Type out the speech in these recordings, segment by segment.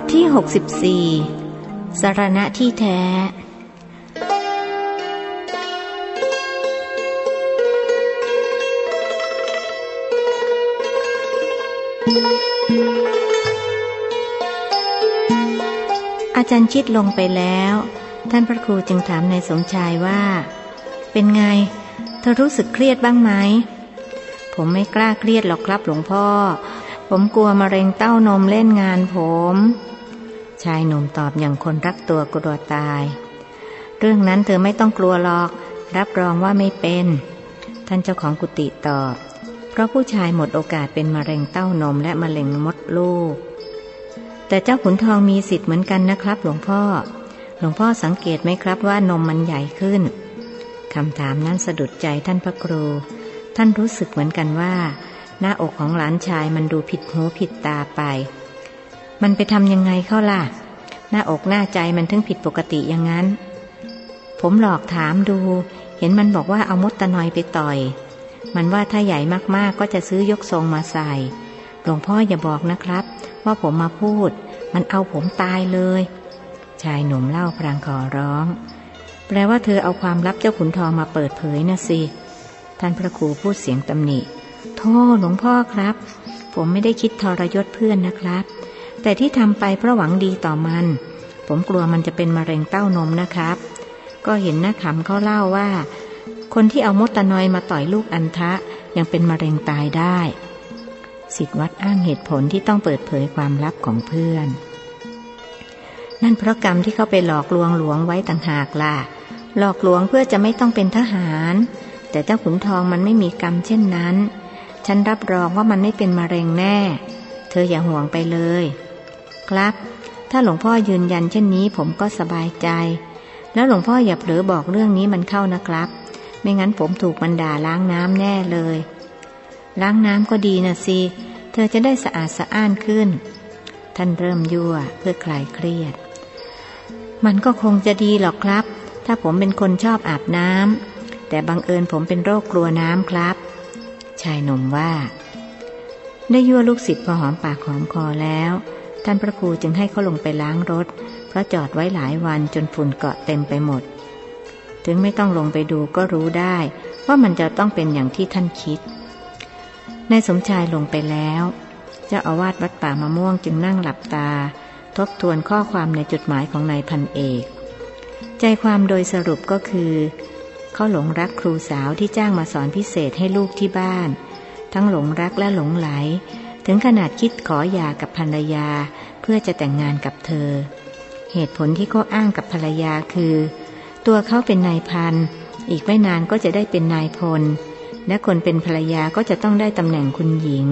ทที่ 64 สารณะที่แท้ อาจารย์ชิดลงไปแล้ว ท่านพระครูจึงถามนายสมชายว่า เป็นไง เธอรู้สึกเครียดบ้างไหม ผมไม่กล้าเครียดหรอกครับหลวงพ่อผมกลัวมะเร็งเต้านมเล่นงานผม ชายหนุ่มตอบอย่างคนรักตัวกลัวตาย เรื่องนั้นเธอไม่ต้องกลัวหรอก รับรองว่าไม่เป็น ท่านเจ้าของกุฏิตอบ เพราะผู้ชายหมดโอกาสเป็นมะเร็งเต้านมและมะเร็งมดลูก แต่เจ้าขุนทองมีสิทธิ์เหมือนกันนะครับ หลวงพ่อ หลวงพ่อสังเกตไหมครับว่านมมันใหญ่ขึ้นคำถามนั้นสะดุดใจท่านพระครู ท่านรู้สึกเหมือนกันว่า หน้าอกของหลานชายมันดูผิดหูผิดตาไป มันไปทำยังไงเข้าล่ะ หน้าอกหน้าใจมันถึงผิดปกติอย่างนั้น ผมหลอกถามดู เห็นมันบอกว่าเอามดตะนอยไปต่อย มันว่าถ้าใหญ่มากๆก็จะซื้อยกทรงมาใส่ หลวงพ่ออย่าบอกนะครับ ว่าผมมาพูด มันเอาผมตายเลย ชายหนุ่มเล่าพรางขอร้อง แปลว่าเธอเอาความลับเจ้าขุนทองมาเปิดเผยนะสิ ท่านพระครูพูดเสียงตำหนิ โทษหลวงพ่อครับ ผมไม่ได้คิดทรยศเพื่อนนะครับ แต่ที่ทำไปเพราะหวังดีต่อมัน ผมกลัวมันจะเป็นมะเร็งเต้านมนะครับ ก็เห็นหน้าขำเขาเล่าว่า คนที่เอามดตะนอยมาต่อยลูกอันทะยังเป็นมะเร็งตายได้สิทธิวัดอ้างเหตุผลที่ต้องเปิดเผยความลับของเพื่อน นั่นเพราะกรรมที่เขาไปหลอกลวงหลวงไว้ต่างหากล่ะ หลอกลวงเพื่อจะไม่ต้องเป็นทหาร แต่เจ้าขุนทองมันไม่มีกรรมเช่นนั้น ฉันรับรองว่ามันไม่เป็นมะเร็งแน่ เธออย่าห่วงไปเลย ครับ ถ้าหลวงพ่อยืนยันเช่นนี้ผมก็สบายใจ แล้วหลวงพ่ออย่าเผลอบอกเรื่องนี้มันเข้านะครับ ไม่งั้นผมถูกมันด่าล้างน้ำแน่เลย ล้างน้ำก็ดีนะสิเธอจะได้สะอาดสะอ้านขึ้น ท่านเริ่มยั่วเพื่อคลายเครียด มันก็คงจะดีหรอกครับ ถ้าผมเป็นคนชอบอาบน้ำแต่บังเอิญผมเป็นโรคกลัวน้ำครับ ชายหนุ่มว่า ได้ยั่วลูกศิษย์พอหอมปากหอมคอแล้ว ท่านพระครูจึงให้เขาลงไปล้างรถ เพราะจอดไว้หลายวันจนฝุ่นเกาะเต็มไปหมด ถึงไม่ต้องลงไปดูก็รู้ได้ ว่ามันจะต้องเป็นอย่างที่ท่านคิดนายสมชายลงไปแล้ว เจ้าอาวาสวัดป่ามะม่วงจึงนั่งหลับตา ทบทวนข้อความในจดหมายของนายพันเอก ใจความโดยสรุปก็คือเขาหลงรักครูสาวที่จ้างมาสอนพิเศษให้ลูกที่บ้าน ทั้งหลงรักและหลงไหล ถึงขนาดคิดขอหย่ากับภรรยา เพื่อจะแต่งงานกับเธอ เหตุผลที่เขาอ้างกับภรรยาคือ ตัวเขาเป็นนายพัน อีกไม่นานก็จะได้เป็นนายพล และคนเป็นภรรยาก็จะต้องได้ตำแหน่งคุณหญิง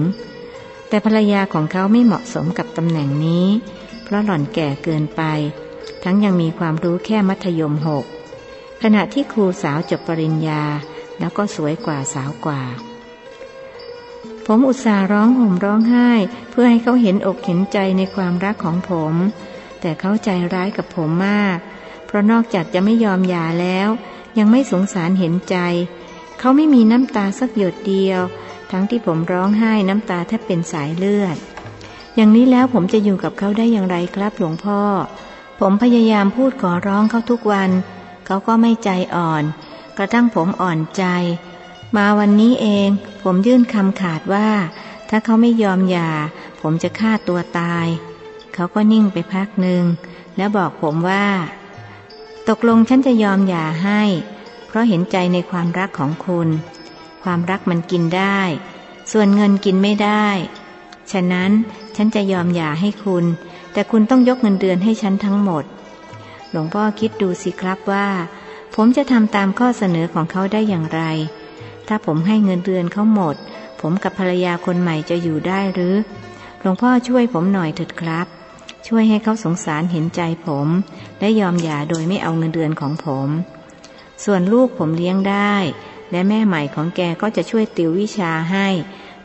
แต่ภรรยาของเขาไม่เหมาะสมกับตำแหน่งนี้ เพราะหล่อนแก่เกินไป ทั้งยังมีความรู้แค่มัธยมหกขณะที่ครูสาวจบปริญญาแล้วก็สวยกว่าสาวกว่า ผมอุตส่าห์ร้องห่มร้องไห้ เพื่อให้เขาเห็นอกเห็นใจในความรักของผม แต่เขาใจร้ายกับผมมาก เพราะนอกจากจะไม่ยอมหย่าแล้ว ยังไม่สงสารเห็นใจ เขาไม่มีน้ำตาสักหยดเดียว ทั้งที่ผมร้องไห้น้ำตาแทบเป็นสายเลือด อย่างนี้แล้วผมจะอยู่กับเขาได้อย่างไรครับหลวงพ่อ ผมพยายามพูดขอร้องเขาทุกวัน เขาก็ไม่ใจอ่อน กระทั่งผมอ่อนใจ มาวันนี้เอง ผมยื่นคำขาดว่า ถ้าเขาไม่ยอมหย่า ผมจะฆ่าตัวตาย เขาก็นิ่งไปพักหนึ่ง แล้วบอกผมว่า ตกลงฉันจะยอมหย่าให้ เพราะเห็นใจในความรักของคุณ ความรักมันกินได้ ส่วนเงินกินไม่ได้ ฉะนั้นฉันจะยอมหย่าให้คุณ แต่คุณต้องยกเงินเดือนให้ฉันทั้งหมด หลวงพ่อคิดดูสิครับว่า ผมจะทำตามข้อเสนอของเขาได้อย่างไร ถ้าผมให้เงินเดือนเขาหมด ผมกับภรรยาคนใหม่จะอยู่ได้หรือ หลวงพ่อช่วยผมหน่อยเถิดครับ ช่วยให้เขาสงสารเห็นใจผม และยอมหย่าโดยไม่เอาเงินเดือนของผม ส่วนลูกผมเลี้ยงได้ และแม่ใหม่ของแกก็จะช่วยติววิชาให้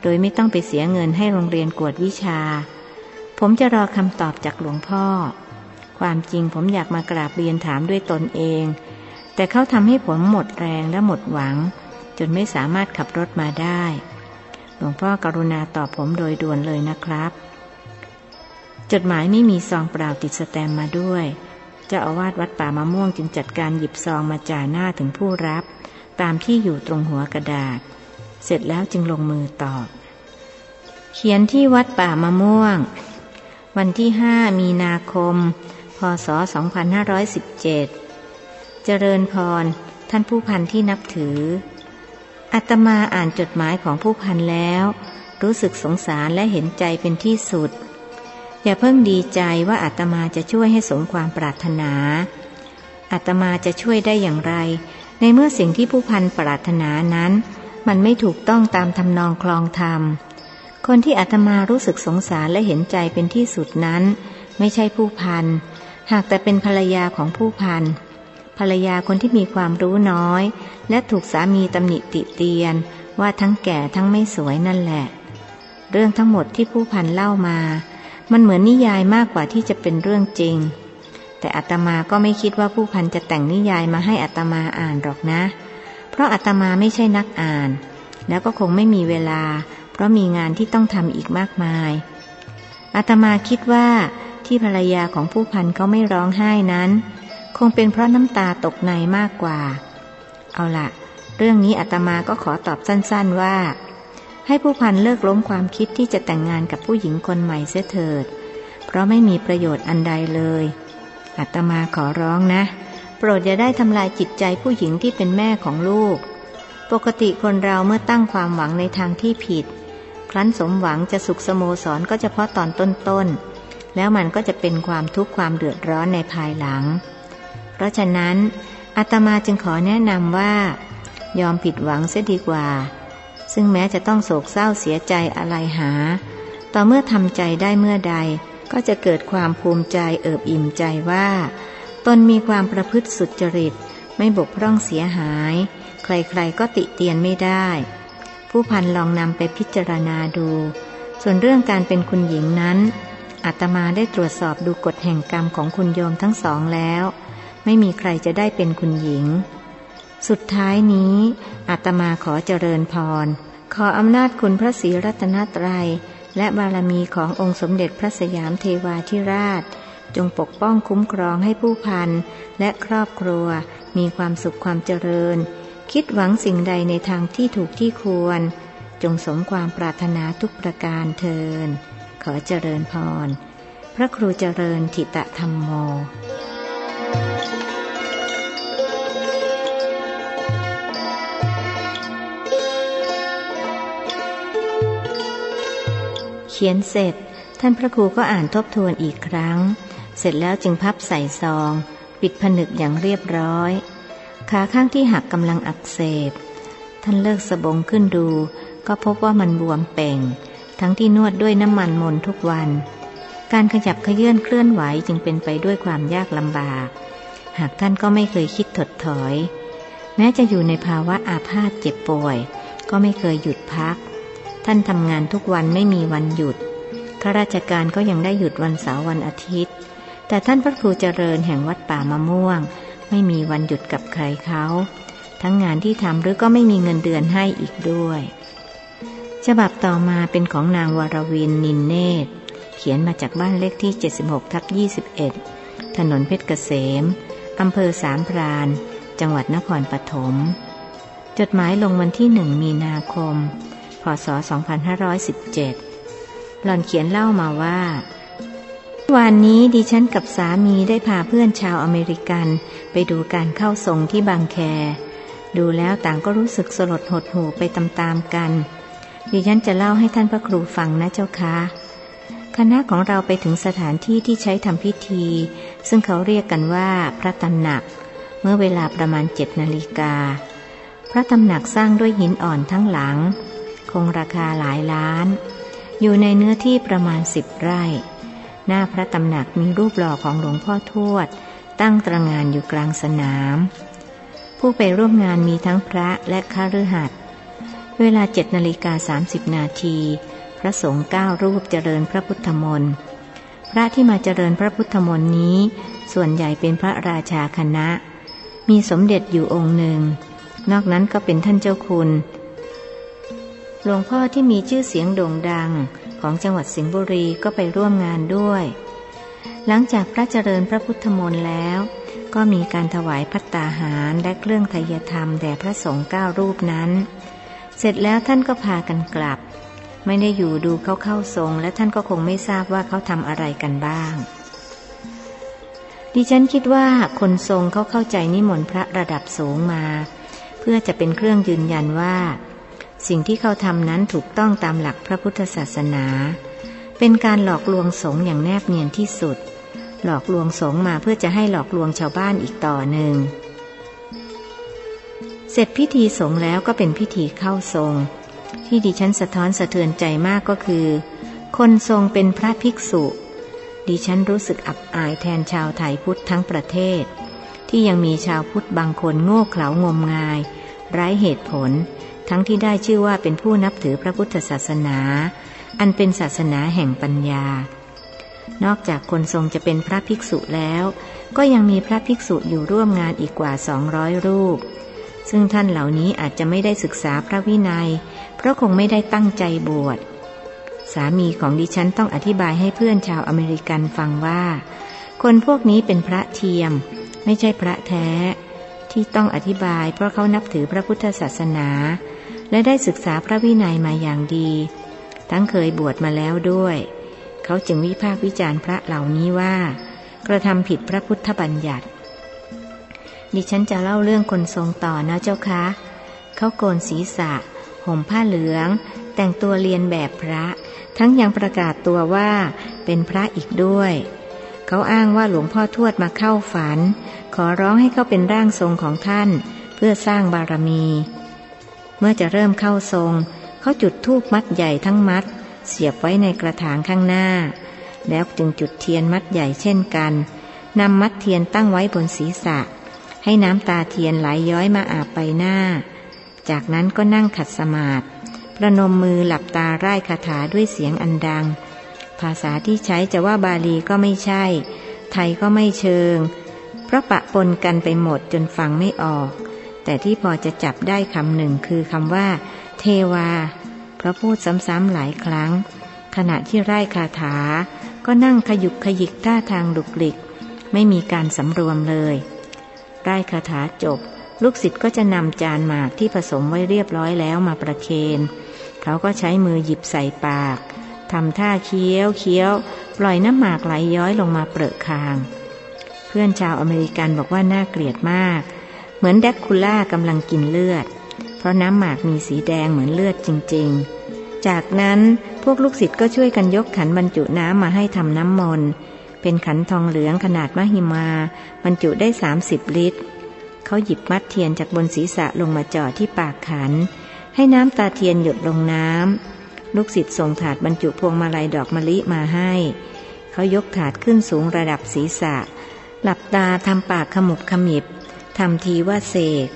โดยไม่ต้องไปเสียเงินให้โรงเรียนกวดวิชา ผมจะรอคำตอบจากหลวงพ่อ ความจริงผมอยากมากราบเรียนถามด้วยตนเอง แต่เขาทำให้ผมหมดแรงและหมดหวัง จนไม่สามารถขับรถมาได้ หลวงพ่อกรุณาตอบผมโดยด่วนเลยนะครับ จดหมายไม่มีซองเปล่าติดสแตมมาด้วยเจ้าอาวาสวัดป่ามะม่วงจึงจัดการหยิบซองมาจ่าหน้าถึงผู้รับ ตามที่อยู่ตรงหัวกระดาษ เสร็จแล้วจึงลงมือตอบ เขียนที่วัดป่ามะม่วง วันที่ 5 มีนาคม พศ 2517 เจริญพร ท่านผู้พันที่นับถือ อาตมาอ่านจดหมายของผู้พันแล้ว รู้สึกสงสารและเห็นใจเป็นที่สุด อย่าเพิ่งดีใจว่าอาตมาจะช่วยให้สมความปรารถนา อาตมาจะช่วยได้อย่างไร ในเมื่อสิ่งที่ผู้พันปรารถนานั้น มันไม่ถูกต้องตามทำนองคลองธรรม คนที่อาตมารู้สึกสงสารและเห็นใจเป็นที่สุดนั้น ไม่ใช่ผู้พัน หากแต่เป็นภรรยาของผู้พัน ภรรยาคนที่มีความรู้น้อย และถูกสามีตำหนิติเตียน ว่าทั้งแก่ทั้งไม่สวยนั่นแหละ เรื่องทั้งหมดที่ผู้พันเล่ามา มันเหมือนนิยายมากกว่าที่จะเป็นเรื่องจริง แต่อาตมาก็ไม่คิดว่าผู้พันจะแต่งนิยายมาให้อาตมาอ่านหรอกนะ เพราะอาตมาไม่ใช่นักอ่าน แล้วก็คงไม่มีเวลา เพราะมีงานที่ต้องทำอีกมากมาย อาตมาคิดว่าที่ภรรยาของผู้พันเขาไม่ร้องไห้นั้น คงเป็นเพราะน้ำตาตกในมากกว่า เอาละเรื่องนี้อาตมาก็ขอตอบสั้นๆว่า ให้ผู้พันเลิกล้มความคิดที่จะแต่งงานกับผู้หญิงคนใหม่เสียเถิด เพราะไม่มีประโยชน์อันใดเลยอาตมาขอร้องนะ โปรดอย่าได้ทำลายจิตใจผู้หญิงที่เป็นแม่ของลูก ปกติคนเราเมื่อตั้งความหวังในทางที่ผิด ครั้นสมหวังจะสุขสโมสรก็เฉพาะตอนต้นๆแล้วมันก็จะเป็นความทุกข์ความเดือดร้อนในภายหลัง เพราะฉะนั้นอาตมาจึงขอแนะนำว่า ยอมผิดหวังเสียดีกว่า ซึ่งแม้จะต้องโศกเศร้าเสียใจอะไรหา ต่อเมื่อทำใจได้เมื่อใด ก็จะเกิดความภูมิใจเอิบอิ่มใจว่า ตนมีความประพฤติสุจริต ไม่บกพร่องเสียหาย ใครๆก็ติเตียนไม่ได้ ผู้พันลองนำไปพิจารณาดู ส่วนเรื่องการเป็นคุณหญิงนั้นอาตมาได้ตรวจสอบดูกฎแห่งกรรมของคุณโยมทั้งสองแล้ว ไม่มีใครจะได้เป็นคุณหญิง สุดท้ายนี้อาตมาขอเจริญพร ขออำนาจคุณพระศรีรัตนตรัย และบารมีขององค์สมเด็จพระสยามเทวาธิราช จงปกป้องคุ้มครองให้ผู้พันและครอบครัว มีความสุขความเจริญ คิดหวังสิ่งใดในทางที่ถูกที่ควร จงสมความปรารถนาทุกประการเทินขอเจริญพร พระครูเจริญทิตะธรรมโม เขียนเสร็จ ท่านพระครูก็อ่านทบทวนอีกครั้ง เสร็จแล้วจึงพับใส่ซอง ปิดผนึกอย่างเรียบร้อย ขาข้างที่หักกำลังอักเสบ ท่านเลิกสบงขึ้นดู ก็พบว่ามันบวมเป่ง ทั้งที่นวดด้วยน้ำมันมนทุกวัน การขยับขยื่นเคลื่อนไหวจึงเป็นไปด้วยความยากลำบาก หากท่านก็ไม่เคยคิดถดถอย แม้จะอยู่ในภาวะอาพาธเจ็บป่วย ก็ไม่เคยหยุดพัก ท่านทำงานทุกวันไม่มีวันหยุดข้าราชการก็ยังได้หยุดวันเสาร์วันอาทิตย์ แต่ท่านพระครูเจริญแห่งวัดป่ามะม่วง ไม่มีวันหยุดกับใครเขา ทั้งงานที่ทำหรือก็ไม่มีเงินเดือนให้อีกด้วย ฉบับต่อมาเป็นของนางวรวินนินเนตร เขียนมาจากบ้านเลขที่ 76ทับ21 ถนนเพชรเกษม อำเภอสามพราน จังหวัดนครปฐม จดหมายลงวันที่หนึ่งมีนาคม พศ 2517 หล่อนเขียนเล่ามาว่า วันนี้ดิฉันกับสามีได้พาเพื่อนชาวอเมริกัน ไปดูการเข้าทรงที่บางแค ดูแล้วต่างก็รู้สึกสลดหดหูไปตามๆกันดิฉันจะเล่าให้ท่านพระครูฟังนะเจ้าคะ คณะของเราไปถึงสถานที่ที่ใช้ทำพิธี ซึ่งเขาเรียกกันว่าพระตำหนัก เมื่อเวลาประมาณเจ็ดนาฬิกา พระตำหนักสร้างด้วยหินอ่อนทั้งหลัง คงราคาหลายล้าน อยู่ในเนื้อที่ประมาณสิบไร่ หน้าพระตำหนักมีรูปหล่อของหลวงพ่อทวด ตั้งตระงานอยู่กลางสนาม ผู้ไปร่วมงานมีทั้งพระและข้ารือหัดเวลาเจ็ดนาฬิกาสามสิบนาที พระสงฆ์เก้ารูปเจริญพระพุทธมนต์ พระที่มาเจริญพระพุทธมนต์นี้ ส่วนใหญ่เป็นพระราชาคณะ มีสมเด็จอยู่องค์หนึ่ง นอกนั้นก็เป็นท่านเจ้าคุณ หลวงพ่อที่มีชื่อเสียงโด่งดังของจังหวัดสิงห์บุรีก็ไปร่วมงานด้วย หลังจากพระเจริญพระพุทธมนต์แล้ว ก็มีการถวายพัตตาหารและเครื่องไทยธรรมแด่พระสงฆ์เก้ารูปนั้น เสร็จแล้วท่านก็พากันกลับ ไม่ได้อยู่ดูเขาเข้าทรง และท่านก็คงไม่ทราบว่าเขาทำอะไรกันบ้าง ดิฉันคิดว่าคนทรงเขาเข้าใจนิมนต์พระระดับสูงมา เพื่อจะเป็นเครื่องยืนยันว่า สิ่งที่เขาทำนั้นถูกต้องตามหลักพระพุทธศาสนา เป็นการหลอกลวงสงอย่างแนบเนียนที่สุด หลอกลวงสงมาเพื่อจะให้หลอกลวงชาวบ้านอีกต่อหนึ่งเสร็จพิธีสงแล้วก็เป็นพิธีเข้าทรง ที่ดิฉันสะท้อนสะเทือนใจมากก็คือ คนทรงเป็นพระภิกษุ ดิฉันรู้สึกอับอายแทนชาวไทยพุทธทั้งประเทศ ที่ยังมีชาวพุทธบางคนโง่เขลางมงาย ไร้เหตุผล ทั้งที่ได้ชื่อว่าเป็นผู้นับถือพระพุทธศาสนา อันเป็นศาสนาแห่งปัญญา นอกจากคนทรงจะเป็นพระภิกษุแล้ว ก็ยังมีพระภิกษุอยู่ร่วมงานอีกกว่า 200 รูป ซึ่งท่านเหล่านี้อาจจะไม่ได้ศึกษาพระวินัย เพราะคงไม่ได้ตั้งใจบวช สามีของดิฉันต้องอธิบายให้เพื่อนชาวอเมริกันฟังว่า คนพวกนี้เป็นพระเทียม ไม่ใช่พระแท้ ที่ต้องอธิบายเพราะเขานับถือพระพุทธศาสนา และได้ศึกษาพระวินัยมาอย่างดี ทั้งเคยบวชมาแล้วด้วย เขาจึงวิพากษ์วิจารณ์พระเหล่านี้ว่า กระทำผิดพระพุทธบัญญัติ ดิฉันจะเล่าเรื่องคนทรงต่อนะเจ้าคะ เขาโกนศีรษะ ห่มผ้าเหลือง แต่งตัวเรียนแบบพระ ทั้งยังประกาศตัวว่าเป็นพระอีกด้วย เขาอ้างว่าหลวงพ่อทวดมาเข้าฝัน ขอร้องให้เขาเป็นร่างทรงของท่าน เพื่อสร้างบารมี เมื่อจะเริ่มเข้าทรง เขาจุดธูปมัดใหญ่ทั้งมัด เสียบไว้ในกระถางข้างหน้า แล้วจึงจุดเทียนมัดใหญ่เช่นกันนำมัดเทียนตั้งไว้บนศีรษะ ให้น้ำตาเทียนไหลยย้อยมาอาบไปหน้า จากนั้นก็นั่งขัดสมาธิประนมมือหลับตาไร่ายคาถาด้วยเสียงอันดัง ภาษาที่ใช้จะว่าบาลีก็ไม่ใช่ ไทยก็ไม่เชิง เพราะปะปนกันไปหมดจนฟังไม่ออก แต่ที่พอจะจับได้คำหนึ่งคือคำว่า เทวา เพราะพูดซ้ำๆหลายครั้ง ขณะที่ไร่คาถา ก็นั่งขยุกขยิกท่าทางดุกลิก ไม่มีการสำรวมเลย ไร่คาถาจบ ลูกศิษย์ก็จะนำจานหมากที่ผสมไว้เรียบร้อยแล้วมาประเคนเขาก็ใช้มือหยิบใส่ปากทำท่าเคี้ยวเคี้ยว ปล่อยน้ำหมากไหลย้อยลงมาเปรอะคาง เพื่อนชาวอเมริกันบอกว่าน่าเกลียดมาก เหมือนแดกคูล่ากำลังกินเลือด เพราะน้ำหมากมีสีแดงเหมือนเลือดจริง ๆ จากนั้นพวกลูกศิษย์ก็ช่วยกันยกขันบรรจุน้ำมาให้ทำน้ำมนต์ เป็นขันทองเหลืองขนาดมหิมา บรรจุได้30ลิตร เขาหยิบมัดเทียนจากบนศีรษะลงมาจ่อที่ปากขัน ให้น้ำตาเทียนหยดลงน้ำ ลูกศิษย์ส่งถาดบรรจุพวงมาลัยดอกมะลิมาให้ เขายกถาดขึ้นสูงระดับศีรษะ หลับตาทำปากขมุบขมิบทำทีว่าเสก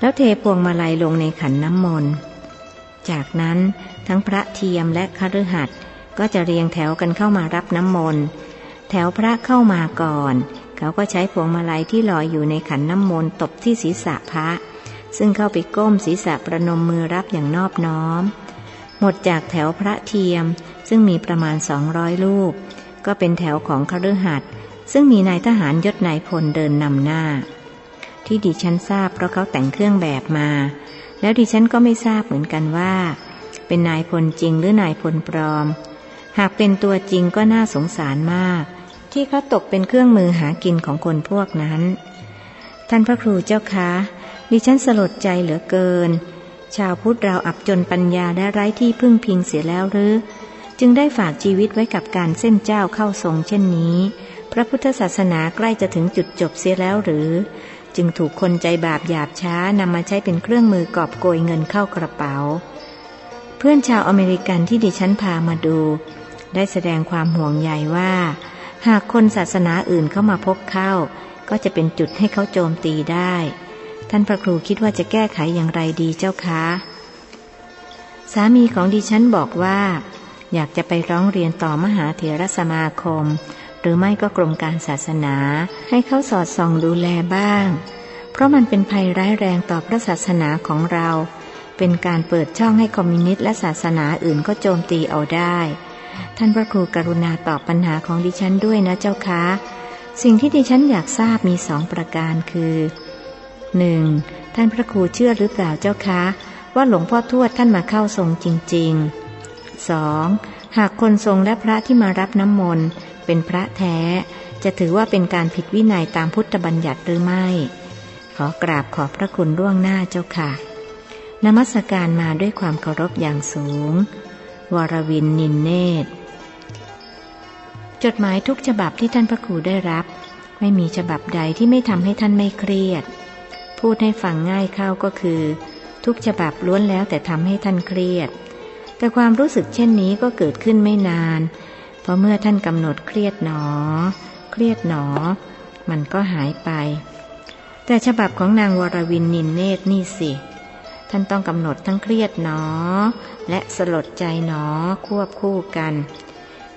แล้วเทพวงมาลัยลงในขันน้ำมนต์ จากนั้นทั้งพระเทียมและคฤหัสถ์ก็จะเรียงแถวกันเข้ามารับน้ำมนต์ แถวพระเข้ามาก่อน เขาก็ใช้พวงมาลัยที่ลอยอยู่ในขันน้ำมนต์ตบที่ศีรษะพระ ซึ่งเข้าไปก้มศีรษะประนมมือรับอย่างนอบน้อม หมดจากแถวพระเทียมซึ่งมีประมาณสองร้อยรูปก็เป็นแถวของคฤหัสถ์ซึ่งมีนายทหารยศนายพลเดินนำหน้า ที่ดิฉันทราบเพราะเขาแต่งเครื่องแบบมา แล้วดิฉันก็ไม่ทราบเหมือนกันว่า เป็นนายพลจริงหรือนายพลปลอม หากเป็นตัวจริงก็น่าสงสารมาก ที่เขาตกเป็นเครื่องมือหากินของคนพวกนั้น ท่านพระครูเจ้าคะดิฉันสลดใจเหลือเกิน ชาวพุทธเราอับจนปัญญาและไร้ที่พึ่งพิงเสียแล้วหรือ จึงได้ฝากชีวิตไว้กับการเส้นเจ้าเข้าทรงเช่นนี้ พระพุทธศาสนาใกล้จะถึงจุดจบเสียแล้วหรือ จึงถูกคนใจบาปหยาบช้านำมาใช้เป็นเครื่องมือกอบโกยเงินเข้ากระเป๋า เพื่อนชาวอเมริกันที่ดิฉันพามาดู ได้แสดงความห่วงใยว่า หากคนศาสนาอื่นเข้ามาพบเข้า ก็จะเป็นจุดให้เขาโจมตีได้ ท่านพระครูคิดว่าจะแก้ไขอย่างไรดีเจ้าคะสามีของดิฉันบอกว่า อยากจะไปร้องเรียนต่อมหาเถรสมาคม หรือไม่ก็กรมการศาสนา ให้เขาสอดส่องดูแลบ้าง เพราะมันเป็นภัยร้ายแรงต่อพระศาสนาของเรา เป็นการเปิดช่องให้คอมมิวนิสต์และศาสนาอื่นก็โจมตีเอาได้ ท่านพระครูกรุณาตอบปัญหาของดิฉันด้วยนะเจ้าคะสิ่งที่ดิฉันอยากทราบมีสองประการคือ 1. ท่านพระครูเชื่อหรือเปล่าเจ้าคะ ว่าหลวงพ่อทวดท่านมาเข้าทรงจริงๆ 2. หากคนทรงและพระที่มารับน้ำมนต์เป็นพระแท้ จะถือว่าเป็นการผิดวินัยตามพุทธบัญญัติหรือไม่ ขอกราบขอบพระคุณล่วงหน้าเจ้าค่ะนมัสการมาด้วยความเคารพอย่างสูง วรวินนินเนตจดหมายทุกฉบับที่ท่านพระครูได้รับ ไม่มีฉบับใดที่ไม่ทำให้ท่านไม่เครียด พูดให้ฟังง่ายเข้าก็คือ ทุกฉบับล้วนแล้วแต่ทำให้ท่านเครียด แต่ความรู้สึกเช่นนี้ก็เกิดขึ้นไม่นาน เพราะเมื่อท่านกำหนดเครียดหนอ เครียดหนอ มันก็หายไป แต่ฉบับของนางวรวินนินเนตนี่สิ ท่านต้องกำหนดทั้งเครียดหนอ และสลดใจหนอควบคู่กัน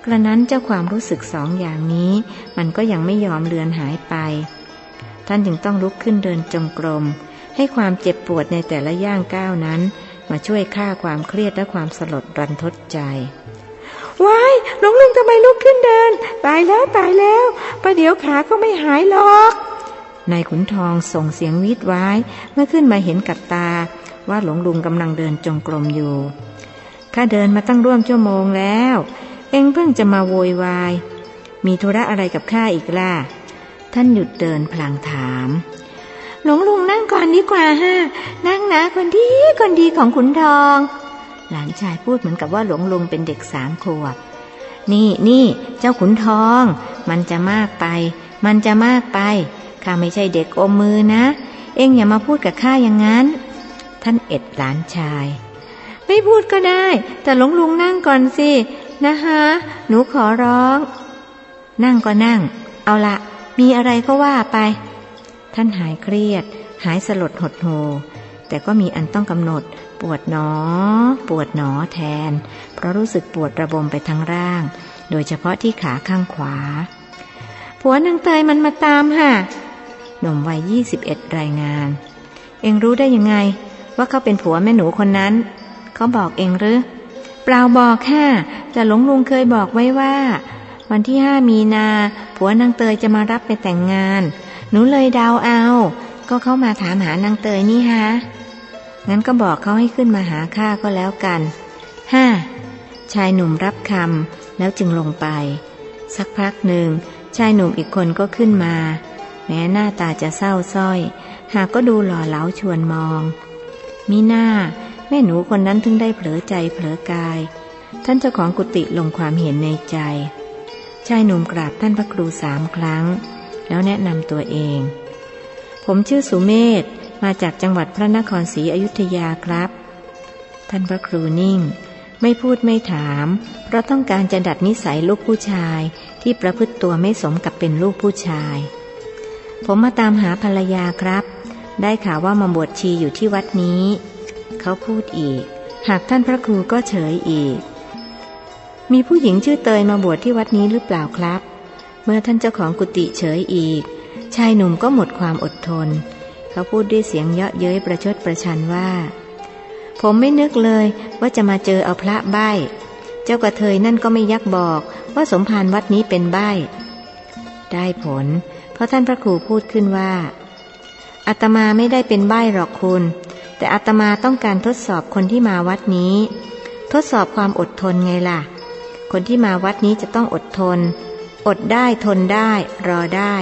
กระนั้นเจ้าความรู้สึกสองอย่างนี้ มันก็ยังไม่ยอมเลือนหายไป ท่านจึงต้องลุกขึ้นเดินจงกรม ให้ความเจ็บปวดในแต่ละย่างก้าวนั้น มาช่วยฆ่าความเครียดและความสลดรันทดใจว้ายหลวงลุงทำไมลุกขึ้นเดิน ตายแล้วตายแล้ว ประเดี๋ยวขาก็ไม่หายหรอกนายขุนทองส่งเสียงวีดไว้เมื่อขึ้นมาเห็นกับตา ว่าหลวงลุงกำลังเดินจงกรมอยู่ ข้าเดินมาตั้งร่วมชั่วโมงแล้ว เอ็งเพิ่งจะมาโวยวาย มีธุระอะไรกับข้าอีกล่ะ ท่านหยุดเดินพลางถาม หลวงลุงนั่งก่อนดีกว่าฮะ นั่งนะคนดีคนดีของขุนทอง หลานชายพูดเหมือนกับว่าหลวงลุงเป็นเด็กสามขวบ นี่นี่เจ้าขุนทอง มันจะมากไป มันจะมากไปข้าไม่ใช่เด็กอมมือนะ เอ็งอย่ามาพูดกับข้าอย่างนั้น ท่านเอ็ดหลานชาย ไม่พูดก็ได้ แต่หลวงลุงนั่งก่อนสิ นะคะ หนูขอร้อง นั่งก็นั่ง เอาละมีอะไรก็ว่าไป ท่านหายเครียด หายสลดหดหูแต่ก็มีอันต้องกำหนด ปวดหนอ ปวดหนอแทน เพราะรู้สึกปวดระบมไปทั้งร่าง โดยเฉพาะที่ขาข้างขวา ผัวนางเตยมันมาตามค่ะหนุ่มวัยยี่สิบเอ็ดรายงาน เองรู้ได้ยังไง ว่าเขาเป็นผัวแม่หนูคนนั้น เขาบอกเองหรือ เปล่าบอกค่ะแต่หลวงลุงเคยบอกไว้ว่า วันที่ห้ามีนา ผัวนางเตยจะมารับไปแต่งงาน หนูเลยเดาเอา ก็เข้ามาถามหานางเตยนี่ฮะ งั้นก็บอกเขาให้ขึ้นมาหาข้าก็แล้วกันห้าชายหนุ่มรับคำแล้วจึงลงไป สักพักหนึ่งชายหนุ่มอีกคนก็ขึ้นมา แม้หน้าตาจะเศร้าส้อย หากก็ดูหล่อเหลาชวนมอง มีหน้า แม่หนูคนนั้นถึงได้เผลอใจเผลอกาย ท่านเจ้าของกุฏิลงความเห็นในใจ ชายหนุ่มกราบท่านพระครูสามครั้ง แล้วแนะนำตัวเอง ผมชื่อสุเมธมาจากจังหวัดพระนครศรีอยุธยาครับ ท่านพระครูนิ่ง ไม่พูดไม่ถาม เพราะต้องการจะดัดนิสัยลูกผู้ชายที่ประพฤติตัวไม่สมกับเป็นลูกผู้ชาย ผมมาตามหาภรรยาครับ ได้ข่าวว่ามาบวชชีอยู่ที่วัดนี้ เขาพูดอีก หากท่านพระครูก็เฉยอีก มีผู้หญิงชื่อเตยมาบวชที่วัดนี้หรือเปล่าครับ เมื่อท่านเจ้าของกุฏิเฉยอีก ชายหนุ่มก็หมดความอดทน เขาพูดด้วยเสียงเยาะเย้ยประชดประชันว่า ผมไม่นึกเลยว่าจะมาเจอเอาพระใบ้ เจ้ากระเทยนั่นก็ไม่ยักบอกว่าสมภารวัดนี้เป็นใบ้ ได้ผล เพราะท่านพระครูพูดขึ้นว่า อาตมาไม่ได้เป็นใบ้หรอกคุณ แต่อาตมาต้องการทดสอบคนที่มาวัดนี้ ทดสอบความอดทนไงล่ะ คนที่มาวัดนี้จะต้องอดทน อดได้ทนได้ รอได้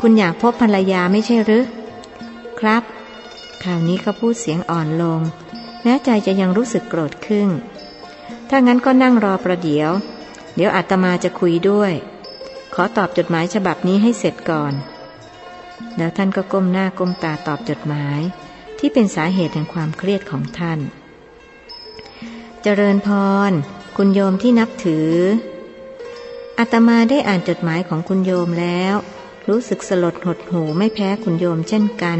คุณอยากพบภรรยาไม่ใช่หรือครับ คราวนี้เขาพูดเสียงอ่อนลง แม้ใจจะยังรู้สึกโกรธขึ้น ถ้างั้นก็นั่งรอประเดี๋ยว เดี๋ยวอาตมาจะคุยด้วย ขอตอบจดหมายฉบับนี้ให้เสร็จก่อน แล้วท่านก็ก้มหน้าก้มตาตอบจดหมาย ที่เป็นสาเหตุแห่งความเครียดของท่าน เจริญพร คุณโยมที่นับถืออาตมาได้อ่านจดหมายของคุณโยมแล้ว รู้สึกสลดหดหูไม่แพ้คุณโยมเช่นกัน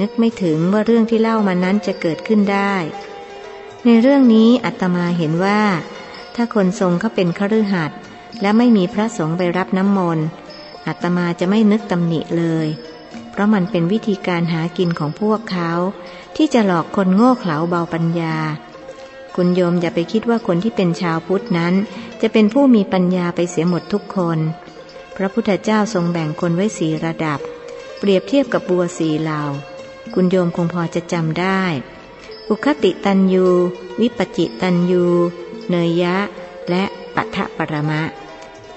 นึกไม่ถึงว่าเรื่องที่เล่ามานั้นจะเกิดขึ้นได้ ในเรื่องนี้อาตมาเห็นว่า ถ้าคนทรงเขาเป็นคฤหัสถ์และไม่มีพระสงฆ์ไปรับน้ำมนต์ อาตมาจะไม่นึกตำหนิเลย เพราะมันเป็นวิธีการหากินของพวกเขา ที่จะหลอกคนโง่เขลาเบาปัญญา คุณโยมอย่าไปคิดว่าคนที่เป็นชาวพุทธนั้น จะเป็นผู้มีปัญญาไปเสียหมดทุกคน พระพุทธเจ้าทรงแบ่งคนไว้สีระดับ เปรียบเทียบกับบัวสีเหล่า คุณโยมคงพอจะจำได้ อุคติตันยู วิปจิตันยู เนยยะ และปัทะปรมะ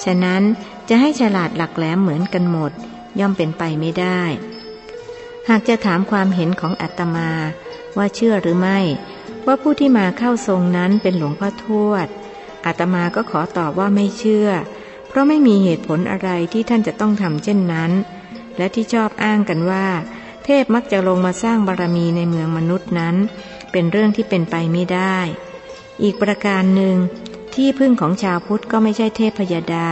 ฉะนั้น จะให้ฉลาดหลักแหลมเหมือนกันหมด ย่อมเป็นไปไม่ได้ หากจะถามความเห็นของอาตมาว่าเชื่อหรือไม่ ว่าผู้ที่มาเข้าทรงนั้นเป็นหลวงพ่อทวดอาตมาก็ขอตอบว่าไม่เชื่อ เพราะไม่มีเหตุผลอะไรที่ท่านจะต้องทำเช่นนั้น และที่ชอบอ้างกันว่า เทพมักจะลงมาสร้างบารมีในเมืองมนุษย์นั้น เป็นเรื่องที่เป็นไปไม่ได้ อีกประการหนึ่ง ที่พึ่งของชาวพุทธก็ไม่ใช่เทพยดา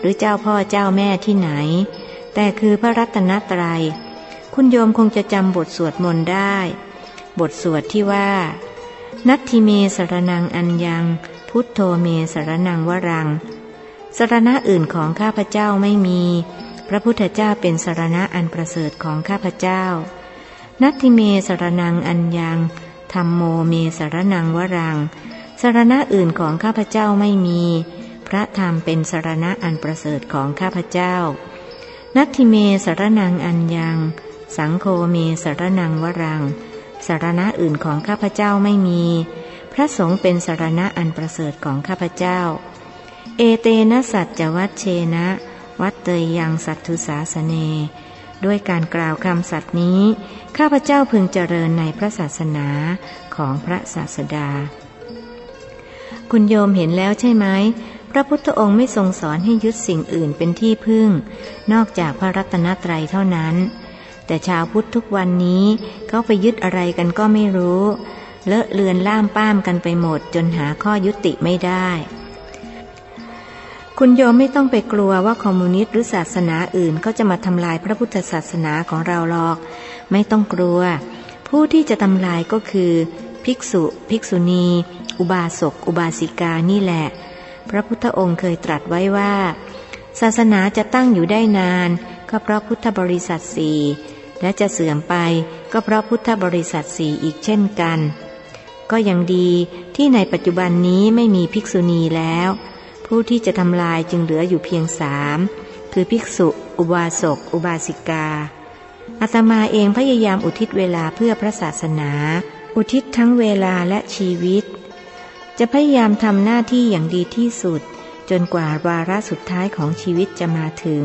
หรือเจ้าพ่อเจ้าแม่ที่ไหน แต่คือพระรัตนตรยัย คุณโยมคงจะจำบทสวดมนต์ได้ บทสวดที่ว่า นัตทิเมสรนังอัญญัง พุทโธเมสรนังวรัง สรณะอื่นของข้าพเจ้าไม่มี พระพุทธเจ้าเป็นสรณะอันประเสริฐของข้าพเจ้า นัตทิเมสรนังอัญญังธรรมโมเมสรนังวรัง สรณะอื่นของข้าพเจ้าไม่มี พระธรรมเป็นสรณะอันประเสริฐของข้าพเจ้า นัตทิเมสรนังอัญญัง สังโฆเมสรนังวรัง สารณะอื่นของข้าพเจ้าไม่มี พระสงฆ์เป็นสารณะอันประเสริฐของข้าพเจ้า เอเตนะสัจจวัตเชนะ วัดเตยยังสัตถุสาสเน ด้วยการกล่าวคำสัตย์นี้ ข้าพเจ้าพึงเจริญในพระศาสนาของพระศาสดา คุณโยมเห็นแล้วใช่ไหม พระพุทธองค์ไม่ทรงสอนให้ยึดสิ่งอื่นเป็นที่พึ่ง นอกจากพระรัตนตรัยเท่านั้น แต่ชาวพุทธทุกวันนี้เขาไปยึดอะไรกันก็ไม่รู้ เลอะเลือนล่ามป้ามกันไปหมดจนหาข้อยุติไม่ได้ คุณโยมไม่ต้องไปกลัวว่าคอมมิวนิสต์หรือศาสนาอื่นเขาจะมาทำลายพระพุทธศาสนาของเราหรอก ไม่ต้องกลัว ผู้ที่จะทำลายก็คือ ภิกษุ ภิกษุณี อุบาสก อุบาสิกานี่แหละ พระพุทธองค์เคยตรัสไว้ว่า ศาสนาจะตั้งอยู่ได้นาน ก็เพราะพุทธบริษัทสี่และจะเสื่อมไปก็เพราะพุทธบริษัทสี่อีกเช่นกัน ก็ยังดีที่ในปัจจุบันนี้ไม่มีภิกษุณีแล้ว ผู้ที่จะทำลายจึงเหลืออยู่เพียงสามคือภิกษุ อุบาสก อุบาสิกาอาตมาเองพยายามอุทิศเวลาเพื่อพระศาสนา อุทิศทั้งเวลาและชีวิต จะพยายามทำหน้าที่อย่างดีที่สุด จนกว่าวาระสุดท้ายของชีวิตจะมาถึง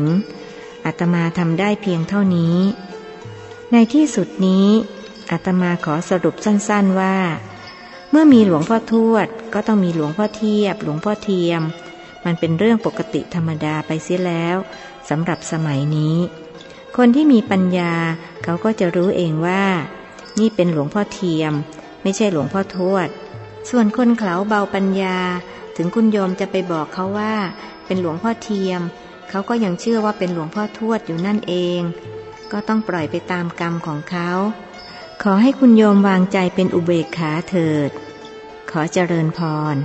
อาตมาทำได้เพียงเท่านี้ ในที่สุดนี้อาตมาขอสรุปสั้นๆว่า เมื่อมีหลวงพ่อทวด ก็ต้องมีหลวงพ่อเทียบ หลวงพ่อเทียม มันเป็นเรื่องปกติธรรมดาไปเสียแล้วสำหรับสมัยนี้ คนที่มีปัญญาเขาก็จะรู้เองว่า นี่เป็นหลวงพ่อเทียม ไม่ใช่หลวงพ่อทวด ส่วนคนเขาเบาปัญญา ถึงคุณโยมจะไปบอกเขาว่า เป็นหลวงพ่อเทียม เขาก็ยังเชื่อว่าเป็นหลวงพ่อทวดอยู่นั่นเอง ก็ต้องปล่อยไปตามกรรมของเขา ขอให้คุณโยมวางใจเป็นอุเบกขาเถิด ขอเจริญพร